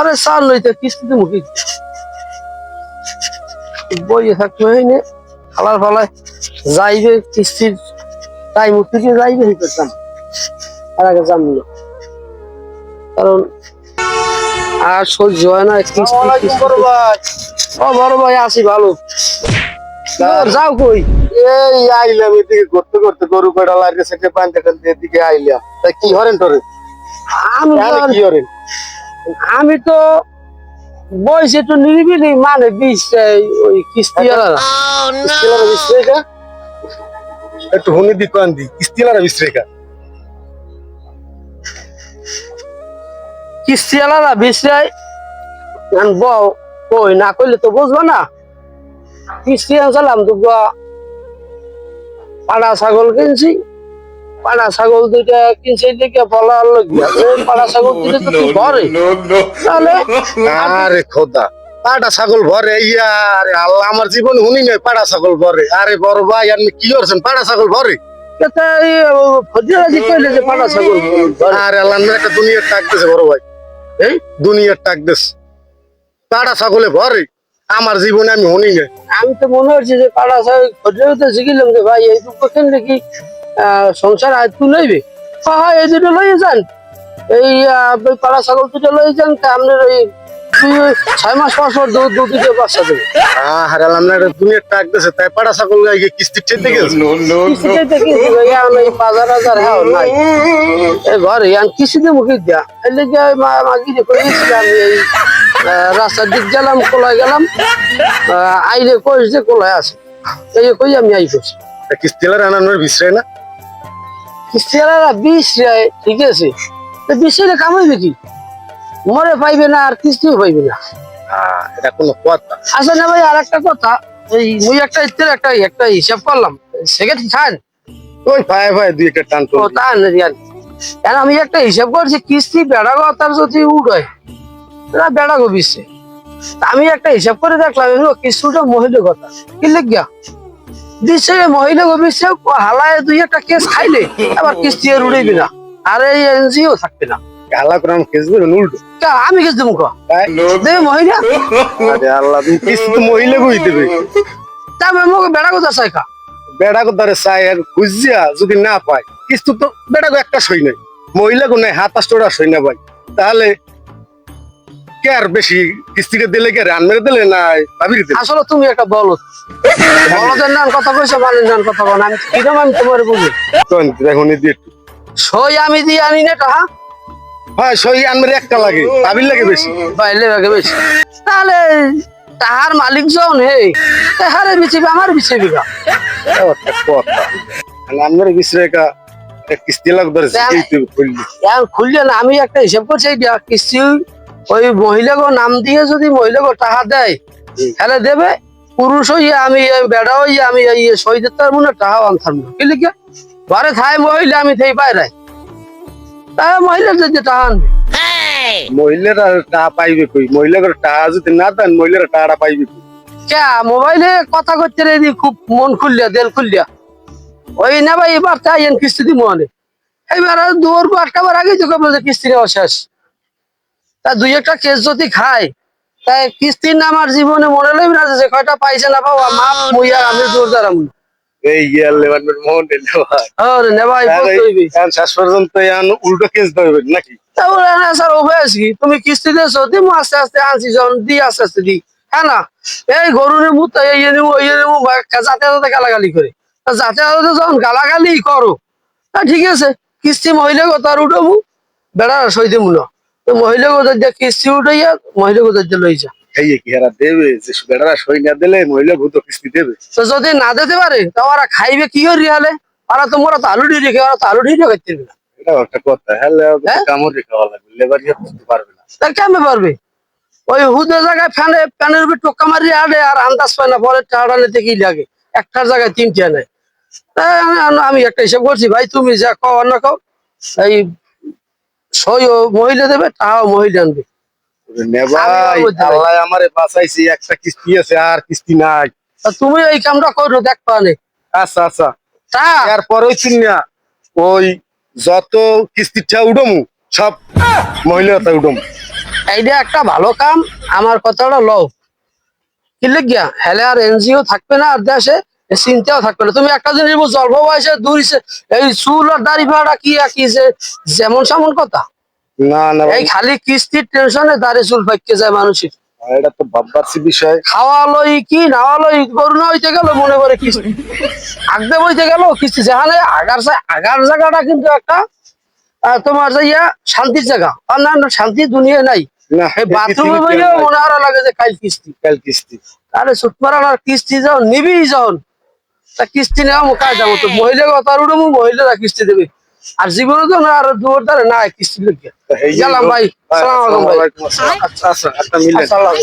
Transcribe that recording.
ঘরে চাল লইতে কিস্তিতে মুখি বইয়ে থাকতে হয়নি খালার ফালায় যাইবে কিস্তির টাইম থেকে যাইবে করতাম। আর আগে জানলো কারণ আর সহ্য হয় না। ও বড় ভাই আসি ভালো। যাও কই? এই আইলাম এদিকে করতে করতে গরু কয়টা লাগে সেটা পানতে টানতে এদিকে আইলাম। তা কি হরেন তোরে? আমি কি হরেন? আমি তো বয়স একটু নিরিবিলি মানে এই, ওই কিস্তি বিশ্রেখা একটু হুনি দি। কান দি কিস্তিলারা বিশ্রেখা বিশ্রাই বউ না কইলে তো বুঝব না। কিস্তি আনছিলাম দুটো পাড়া ছাগল কিনছি। পাড়া ছাগল দুইটা কিনছি দিকে বলার লগিয়া এই পাড়া ছাগল দুইটা তো তুই ঘরে তাহলে আরে খোদা পাটা ছাগল ভরে? ইয়া আরে আল্লাহ আমার জীবন হুনি নাই পাটা ছাগল ভরে। আরে বড় ভাই আপনি কি করছেন? ছাগল ভরে? পাড়া ছাগল আরে আল্লাহ একটা দুনিয়ার টাক দিছে বড় ভাই। এই দুনিয়ার টাক দিস পাটা ছাগলে ভরে। আমার জীবনে আমি হুনি নাই আমি তো মনে হচ্ছে যে পাড়া ছাগল শিখিলাম যে ভাই এই কি আহ, সংসার আয় তুই লইবে? হ্যাঁ এই দুটো লইয়ে যান। এই পাড়া ছাগল দুটো লইয়ে যান তা আপনার ওই ছয় মাস পর বাচ্চা দেবে। টাক দিছে তাই পাটা ছাগল গাইকে কিস্তি গেছে? বাজার হ্যাঁ নাই। ঘরে আন দিয়া? এই লেগে মা মাগি রে কইছিলাম এই রাস্তার দিক গেলাম কোলায় গেলাম আইরে যে কোলায় আছে। এই কই আমি আই করছি কিস্তিলার আনানোর না? কিস্তিওয়ালারা বিশ রে ঠিক আছে? বিশ রে কামাইবে কি? মরে পাইবে না আর কিস্তিও পাইবে না। এটা কোনো কথা। আচ্ছা না ভাই আর একটা কথা। এই মুই একটা ইত্তের একটা একটা হিসাব করলাম। সেক্ষেত্রে খান ওই ভাই ভাই দুই একটা টান তা না রিয়াল কেন আমি একটা হিসাব করছি কিস্তি বেড়া গো তার যদি উড়ায় তারা বেড়া গো বিশ্বে আমি একটা হিসাব করে দেখলাম এগুলো কিস্তিটা মহিলা কথা। কি লিখিয়া? দিচ্ছে মহিলা বিশ্বে হালায় দুই একটা কেস খাইলে আবার কিস্তি আর উড়াইবে না। আর এই এনজিও থাকবে না। আমি কেস দেবেন উল্টো। আমি কেস দেবো দেবে মহিলা। আরে আল্লাহ তুমি কিস্তি তো মহিলা কই দেবে? তা আমি বেড়া কথা চাই কা? বেড়া চাই আর খুঁজিয়া যদি না পায় কিস্তি তো বেড়া একটা সই নাই। মহিলা কো নাই হাত আষ্টরা সই না ভাই তাহলে কে আর বেশি কিস্তিকে দিলে কে রান মেরে দিলে না ভাবির দিলে? আসলে তুমি একটা বলত বলদের নাম কথা কইছো বানের নাম কথা বল আমি কিরম আমি তোমার বুঝি দিয়ে সই আমি দিয়ে আনি না টাকা হয় সই আনমের একটা লাগে ভাবির লাগে বেশি। বাইলে ভাগে বেশি। তাহলে তাহার মালিক জন হে তাহারে বিচিবি আমার বিচিবি গা একটা কথা কা কিস্তি লাগ এই খুললি খুললে না আমি একটা হিসাব করছি কিস্তি ওই মহিলাগো নাম দিয়ে যদি মহিলাগো টাকা দেয়। তাহলে দেবে? পুরুষ হইয়া আমি বেড়া হইয়া আমি সই দিতে পারব টাকা আনতাম না কি লিখে? ঘরে থাই মহিলা আমি থাই বাইরে। তা মহিলা যদি টাকা আনবে। মহিলারা টাকা পাইবে কই? মহিলারা টাকা যদি না দেন মহিলারা টাকাটা পাইবে কই? কে? মোবাইলে কথা করতে রে খুব মন খুললিয়া দেল খুললিয়া। ওই না ভাই এবার তাই কিস্তি দিব অনেক এইবার দুয়ার আটকাবার আগে তো বলছে কিস্তি নেওয়া শেষ। তা দুই একটা কেস যদি খায় তাই কিস্তির না আমার জীবনে মনে লইবে না যে কয়টা পাইছে না পাওয়া মা মুইয়া আমি জোরদার আমি এই ইয়ার লেবার মোহন আরে নে ভাই বলতে হইবে। এখন শেষ পর্যন্ত এখন উল্টো কেস ধরবেন নাকি? তারপরে না স্যার উভয় আছি তুমি কিস্তি দিয়েছ দিমু আস্তে আস্তে আনছি যখন দি আস্তে আস্তে দি। হ্যাঁ না? এই গরু নেবু তাই এই নেবু ওই নেবু যাতে যাতে গালাগালি করে। তা যাতে যাতে যখন গালাগালি করো তা ঠিক আছে কিস্তি মহিলা গো তার উঠবু? বেড়া সই দেবো না। তো মহিলা কিস্তি উঠাইয়া মহিলা গো দিয়ে লই যা। এই কি হেরা দেবে যে বেড়ারা সই না দিলে মহিলা ভূত কিস্তি দেবে। তো যদি না দিতে পারে তা ওরা খাইবে কি করি হালে? ওরা তো মোরা তো আলু ওরা তো আলু খাইতে না। এটাও একটা কথা হ্যাঁ? কামড় খাওয়া লাগবে লেবার করতে পারবে না। তা কেমনে পারবে? ওই হুদে জায়গায় ফ্যানে ফ্যানের উপর টোকা আর আন্দাজ পায় না পরে টাড়া নিতে কি লাগে? একটার জায়গায় তিনটে নেয় তাই আমি- আমি একটা হিসাব করছি ভাই তুমি যা কও আর না কও। এই সই ও মহিলা দেবে তাও মহিলা আনবে। ভাই। আল্লাহ আমারে বাঁচাইছি একটা কিস্তি আছে আর কিস্তি নাই। তুমি এই কামটা করো দেখ পানে আচ্ছা আচ্ছা। তা। এরপর ওই চিনিয়া ওই যত কিস্তিটা উঠমু সব মহিলাটা উঠমু। এইটা একটা ভালো কাম আমার কথাটা লও। কি লিখিয়া? হেলে আর এনজিও থাকবে না আর দেশে চিন্তাও থাকবে না। তুমি একটা জিনিস বুঝছ, অল্প বয়সে দূরিছে এই চুল আর দাড়ি ফাড়া কি কি যে যেমন সেমন কথা? না না এই খালি কিস্তির টেনশনে দাড়ি চুল পাইকে যায় মানুষের। এটা তো বিষয়। কি হইতে গেল মনে করে কিস্তি। আগদে বইতে গেল কিস্তি। যেখানে আগার আগার জায়গাটা কিন্তু একটা তোমার যে ইয়া শান্তির জায়গা। আর না না, শান্তি দুনিয়া নাই বাথরুমে মনে হারা লাগে যে কাল কিস্তি। কাল কিস্তি। আরে সুতমারান আর কিস্তি যখন নিবি যখন তা কিস্তি নেওয়া কায়দা মতো তো। মহিলা কথা উঠবো মহিলারা কিস্তি দেবে। আর জীবনে তো না আর দুয়ার দ্বারা না কিস্তি যে গেলাম ভাই। হ্যাঁ, সালাম আলাইকুম ভাই। আসসালামু আলাইকুম। আসসালাম। আচ্ছা আচ্ছা একটা মিলেন। আসসালাম